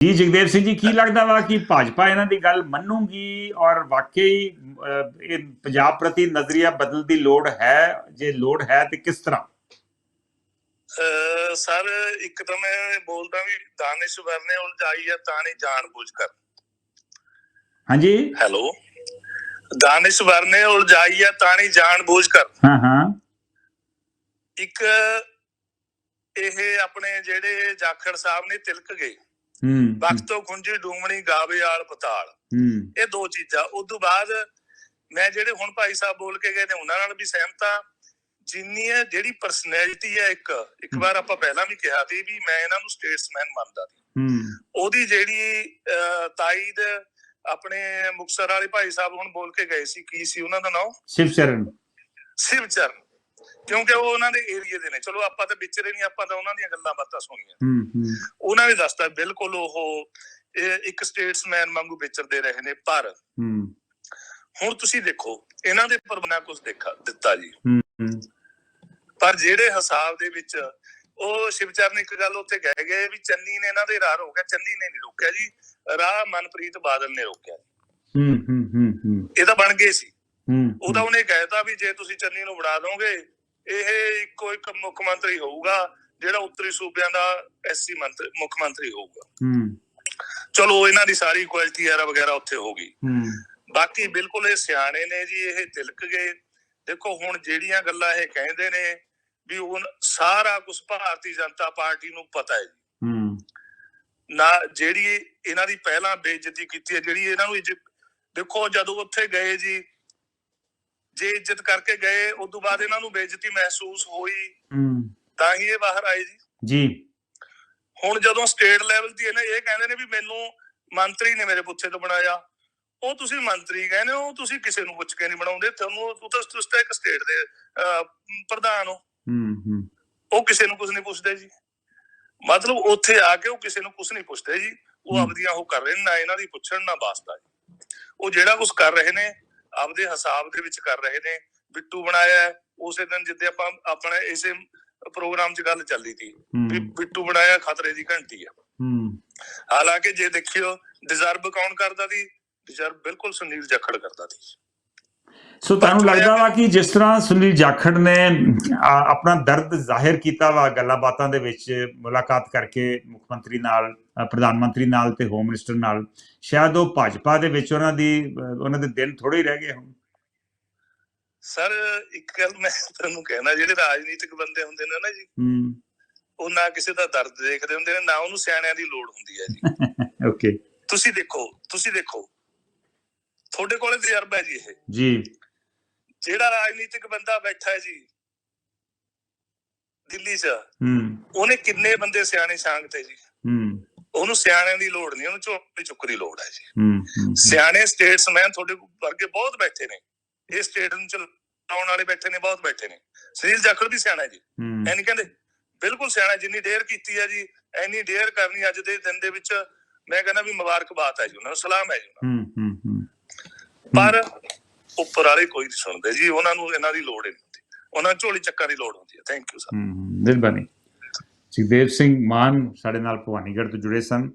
ਜੀ ਜਗਦੇਵ ਸਿੰਘ ਜੀ ਕੀ ਲੱਗਦਾ ਵਾ ਕਿ ਭਾਜਪਾ ਇਹਨਾਂ ਦੀ ਗੱਲ ਮੰਨੂਗੀ? ਔਰ ਵਾਕਈ ਇਹ ਪੰਜਾਬ ਪ੍ਰਤੀ ਨਜ਼ਰੀਆ ਬਦਲ ਦੀ ਲੋੜ ਹੈ? ਜੇ ਲੋੜ ਹੈ ਤੇ ਕਿਸ ਤਰ੍ਹਾਂ? ਸਰ ਇੱਕ ਤਾਂ ਮੈਂ ਬੋਲਦਾ ਵੀ ਦਾਨਿਸ਼ਵਰ ਨੇ ਉਲਝਾਈ ਹੈ ਤਾਂ ਨਹੀਂ ਜਾਣ ਬੁੱਝ ਕਰ। ਹਾਂਜੀ? ਹੈਲੋ? ਦਾਨਿਸ਼ਵਰ ਨੇ ਉਲਝਾਈ ਹੈ ਤਾਂ ਨਹੀਂ ਜਾਣ ਬੁੱਝ ਕਰ। ਹਾਂ ਹਾਂ। ਇੱਕ ਇਹ ਆਪਣੇ ਜਿਹੜੇ ਜਾਖੜ ਸਾਹਿਬ ਨੇ ਤਿਲਕ ਗਏ। ਵਕਤੋਂ ਖੁੰਝੀ ਡੂਮਣੀ ਗਾਵੇ ਆਲ ਪਤਾਲ। ਇਹ ਦੋ ਚੀਜ਼ਾਂ। ਉਸ ਤੋਂ ਬਾਅਦ ਮੈਂ ਜਿਹੜੇ ਹੁਣ ਭਾਈ ਸਾਹਿਬ ਬੋਲ ਕੇ ਗਏ ਨੇ ਉਹਨਾਂ ਨਾਲ ਵੀ ਸਹਿਮਤ ਆ ਜਿੰਨੀ ਹੈ ਜਿਹੜੀ ਪਰਸਨੈਲਿਟੀ ਹੈ ਇੱਕ ਇੱਕ ਵਾਰ ਆਪਾਂ ਪਹਿਲਾਂ ਵੀ ਕਿਹਾ ਸੀ ਵੀ ਮੈਂ ਇਹਨਾਂ ਨੂੰ ਸਟੇਟਸਮੈਨ ਮੰਨਦਾ ਸੀ। ਉਹਦੀ ਜਿਹੜੀ ਤਾਈਦ ਆਪਣੇ ਮੁਕਤਸਰ ਵਾਲੇ ਭਾਈ ਸਾਹਿਬ ਹੁਣ ਬੋਲ ਕੇ ਗਏ ਸੀ ਕੀ ਸੀ ਉਹਨਾਂ ਦਾ ਨਾਮ? ਸ਼ਿਵ ਚਰਨ ਸ਼ਿਵਚਰਨ ਕਿਉਂਕਿ ਉਹ ਉਹਨਾਂ ਦੇ ਏਰੀਏ ਦੇ ਨੇ। ਚਲੋ ਆਪਾਂ ਤਾਂ ਵਿਚਰੇ ਨਹੀਂ ਆਪਾਂ ਤਾਂ ਉਹਨਾਂ ਦੀਆਂ ਗੱਲਾਂ ਬਾਤਾਂ ਸੁਣੀਆਂ। ਹੂੰ ਹੂੰ। ਉਹਨਾਂ ਨੇ ਦੱਸਤਾ ਬਿਲਕੁਲ ਉਹ ਇੱਕ ਸਟੇਟਸਮੈਨ ਵਾਂਗੂ ਵਿਚਰਦੇ ਰਹੇ ਨੇ ਪਰ ਹੂੰ। ਹੁਣ ਤੁਸੀਂ ਦੇਖੋ ਇਹਨਾਂ ਦੇ ਪਰਬਨਾ ਕੁਝ ਦੇਖਾ ਦਿੱਤਾ ਜੀ। ਹੂੰ ਪਰ ਜਿਹੜੇ ਹਿਸਾਬ ਦੇ ਵਿੱਚ ਉਹ ਸ਼ਿਵਚਰਨ ਇੱਕ ਗੱਲ ਉੱਥੇ ਕਹਿ ਗਏ ਵੀ ਚੰਨੀ ਨੇ ਇਹਨਾਂ ਦੇ ਰਾਹ ਰੋਕਿਆ ਚੰਨੀ ਨੇ ਨਹੀਂ ਰੋਕਿਆ ਜੀ। ਰਾਹ ਮਨਪ੍ਰੀਤ ਬਾਦਲ ਨੇ ਰੋਕਿਆ ਹੂੰ ਹੂੰ ਹੂੰ ਹੂੰ। ਇਹ ਤਾਂ ਬਣ ਗਏ ਸੀ। ਹੂੰ ਉਹਦਾ ਉਹਨੇ ਕਹਿਤਾ ਵੀ ਜੇ ਤੁਸੀਂ ਚੰਨੀ ਨੂੰ ਬਣਾ ਦੋਗੇ ਇਹ ਇੱਕੋ ਇੱਕ ਮੁੱਖ ਮੰਤਰੀ ਹੋਊਗਾ ਜਿਹੜਾ ਉੱਤਰੀ ਸੂਬਿਆਂ ਦਾ ਐਸਸੀ ਮੰਤਰੀ ਮੁੱਖ ਮੰਤਰੀ ਹੋਊਗਾ। ਹੂੰ। ਚਲੋ ਇਹਨਾਂ ਦੀ ਸਾਰੀ ਕੁਆਲਿਟੀ ਐਰਾ ਵਗੈਰਾ ਉੱਥੇ ਹੋ ਗਈ। ਹੂੰ। ਬਾਕੀ ਬਿਲਕੁਲ ਇਹ ਸਿਆਣੇ ਨੇ ਜੀ ਇਹ ਤਿਲਕ ਗਏ। ਦੇਖੋ ਹੁਣ ਜਿਹੜੀਆਂ ਗੱਲਾਂ ਇਹ ਕਹਿੰਦੇ ਨੇ ਵੀ ਹੁਣ ਸਾਰਾ ਕੁਝ ਭਾਰਤੀ ਜਨਤਾ ਪਾਰਟੀ ਨੂੰ ਪਤਾ ਹੈ ਜੀ। ਹੂੰ। ਨਾ ਜਿਹੜੀ ਇਹਨਾਂ ਦੀ ਪਹਿਲਾਂ ਬੇਇੱਜ਼ਤੀ ਕੀਤੀ ਹੈ ਜਿਹੜੀ ਇਹਨਾਂ ਨੂੰ ਦੇਖੋ ਜਦੋਂ ਉੱਥੇ ਗਏ ਜੀ ਜੇ ਇੱਜ਼ਤ ਕਰਕੇ ਗਏ ਉਸ ਤੋਂ ਬਾਅਦ ਇਹਨਾਂ ਨੂੰ ਬੇਇੱਜ਼ਤੀ ਮਹਿਸੂਸ ਹੋਈ ਹੂੰ। ਤਾਂ ਹੀ ਇਹ ਬਾਹਰ ਆਏ ਜੀ। ਜੀ। ਹੁਣ ਜਦੋਂ ਸਟੇਟ ਲੈਵਲ ਦੀ ਇਹਨੇ ਇਹ ਕਹਿੰਦੇ ਨੇ ਵੀ ਮੈਨੂੰ ਮੰਤਰੀ ਨੇ ਮੇਰੇ ਪੁੱਛੇ ਤੋਂ ਬਣਾਇਆ। ਉਹ ਤੁਸੀਂ ਮੰਤਰੀ ਕਹਿੰਦੇ ਹੋ ਤੁਸੀਂ ਕਿਸੇ ਨੂੰ ਪੁੱਛ ਕੇ ਨਹੀਂ ਬਣਾਉਂਦੇ। ਤੁਹਾਨੂੰ ਉਹ ਤਾਂ ਤੁਸੀਂ ਤਾਂ ਇੱਕ ਸਟੇਟ ਦੇ ਪ੍ਰਧਾਨ ਹੋ। ਹੂੰ ਹੂੰ। ਉਹ ਕਿਸੇ ਨੂੰ ਕੁਝ ਨਹੀਂ ਪੁੱਛਦੇ ਜੀ। ਮਤਲਬ ਉੱਥੇ ਆ ਕੇ ਉਹ ਕਿਸੇ ਨੂੰ ਕੁਝ ਨਹੀਂ ਪੁੱਛਦੇ ਜੀ। ਉਹ। ਆਪਦੀਆਂ ਉਹ ਕਰ ਰਹੇ ਨੇ ਨਾ ਇਹਨਾਂ ਦੀ ਪੁੱਛਣ ਨਾ ਵਾਸਤਾ ਜੀ। ਉਹ ਜਿਹੜਾ ਕੁਝ ਕਰ ਰਹੇ ਨੇ ਆਪਦੇ ਹਿਸਾਬ ਦੇ ਵਿੱਚ ਕਰ ਰਹੇ ਨੇ ਬਿੱਟੂ ਬਣਾਇਆ ਉਸੇ ਦਿਨ ਜਿੱਦੇ ਆਪਾਂ ਆਪਣੇ ਇਸੇ ਪ੍ਰੋਗਰਾਮ 'ਚ ਗੱਲ ਚੱਲੀ ਸੀ ਵੀ ਬਿੱਟੂ ਬਣਾਇਆ ਖਤਰੇ ਦੀ ਘੰਟੀ ਆ। ਹਾਲਾਂਕਿ ਜੇ ਦੇਖਿਓ ਡਿਜ਼ਰਵ ਕੌਣ ਕਰਦਾ ਸੀ? ਡਿਜ਼ਰਵ ਬਿਲਕੁਲ ਸੁਨੀਲ ਜਖੜ ਕਰਦਾ ਸੀ। ਸੋ ਤੁਹਾਨੂੰ ਲੱਗਦਾ ਵਾ ਕਿ ਜਿਸ ਤਰ੍ਹਾਂ ਸੁਨੀਲ ਜਾਖੜ ਨੇ ਆਪਣਾ ਦਰਦ ਜ਼ਾਹਿਰ ਕੀਤਾ ਵਾ ਗੱਲਾਂ ਬਾਤਾਂ ਦੇ ਵਿੱਚ ਮੁਲਾਕਾਤ ਕਰਕੇ ਮੁੱਖ ਮੰਤਰੀ ਨਾਲ ਪ੍ਰਧਾਨ ਮੰਤਰੀ ਨਾਲ ਤੇ ਹੋਮ ਮਿਨਿਸਟਰ ਨਾਲ। ਸ਼ਾਇਦ ਉਹ ਭਾਜਪਾ ਦੇ ਵਿੱਚ ਉਹਨਾਂ ਦੀ ਉਹਨਾਂ ਦੇ ਦਿਨ ਥੋੜੇ ਹੀ ਰਹਿ ਗਏ ਹੁਣ। ਸਰ ਇੱਕ ਗੱਲ ਮੈਂ ਤੁਹਾਨੂੰ ਕਹਿਣਾ ਜਿਹੜੇ ਰਾਜਨੀਤਿਕ ਬੰਦੇ ਹੁੰਦੇ ਨੇ ਨਾ ਜੀ ਹੂੰ। ਉਹ ਨਾ ਕਿਸੇ ਦਾ ਦਰਦ ਦੇਖਦੇ ਹੁੰਦੇ ਨੇ ਨਾ ਉਹਨੂੰ ਸਿਆਣਿਆਂ ਦੀ ਲੋੜ ਹੁੰਦੀ ਹੈ ਜੀ। ਓਕੇ ਤੁਸੀਂ ਦੇਖੋ ਤੁਸੀਂ ਦੇਖੋ। ਤੁਹਾਡੇ ਕੋਲੇ ਤਜਰਬਾ ਹੈ ਜੀ ਇਹ। ਜੀ। ਜਿਹੜਾ ਰਾਜਨੀਤਿਕ ਬੰਦਾ ਬੈਠਾ ਹੈ ਜੀ ਦਿੱਲੀ 'ਚ ਹੂੰ। ਉਹਨੇ ਕਿੰਨੇ ਬੰਦੇ ਸਿਆਣੇ ਛਾਂਗਤੇ ਜੀ? ਹੂੰ। ਉਹਨੂੰ ਸਿਆਣਿਆਂ ਦੀ ਲੋੜ ਨਹੀਂ ਉਹਨੂੰ ਝੋਪੜੀ ਚੁੱਕ ਦੀ ਲੋੜ ਹੈ ਜੀ ਸਿਆਣੇ ਸਟੇਟਸਮੈਨ ਤੁਹਾਡੇ ਵਰਗੇ ਬਹੁਤ ਬੈਠੇ ਨੇ। ਇਹ ਸਟੇਟ ਨੂੰ ਚਲਾਉਣ ਵਾਲੇ ਬੈਠੇ ਨੇ ਬਹੁਤ ਬੈਠੇ ਨੇ। ਸੁਨੀਲ ਜਾਖੜ ਵੀ ਸਿਆਣਾ ਹੈ। ਜੀ ਐ ਨਹੀਂ ਕਹਿੰਦੇ? ਬਿਲਕੁਲ ਸਿਆਣਾ ਜਿੰਨੀ ਡੇਅਰ ਕੀਤੀ ਹੈ ਜੀ ਐਨੀ ਡੇਅਰ ਕਰਨੀ ਅੱਜ ਦੇ ਦਿਨ ਦੇ ਵਿੱਚ ਮੈਂ ਕਹਿੰਦਾ ਵੀ ਮੁਬਾਰਕਬਾਦ ਹੈ ਜੀ ਉਹਨਾਂ ਨੂੰ ਸਲਾਮ ਹੈ ਜੀ ਉਹਨਾਂ ਨੂੰ। ਪਰ ਉੱਪਰ ਵਾਲੇ ਕੋਈ ਨਹੀਂ ਸੁਣਦੇ ਜੀ ਉਹਨਾਂ ਨੂੰ ਇਹਨਾਂ ਦੀ ਲੋੜ ਨਹੀਂ ਹੁੰਦੀ। ਉਹਨਾਂ ਝੋਲੀ ਚੱਕਾਂ ਦੀ ਲੋੜ ਹੁੰਦੀ ਹੈ ਥੈਂਕ ਯੂ ਸਰ ਮਿਹਰਬਾਨੀ ਸੁਖਦੇਵ ਸਿੰਘ ਮਾਨ ਸਾਡੇ ਨਾਲ ਭਵਾਨੀਗੜ੍ਹ ਤੋਂ ਜੁੜੇ ਸਨ।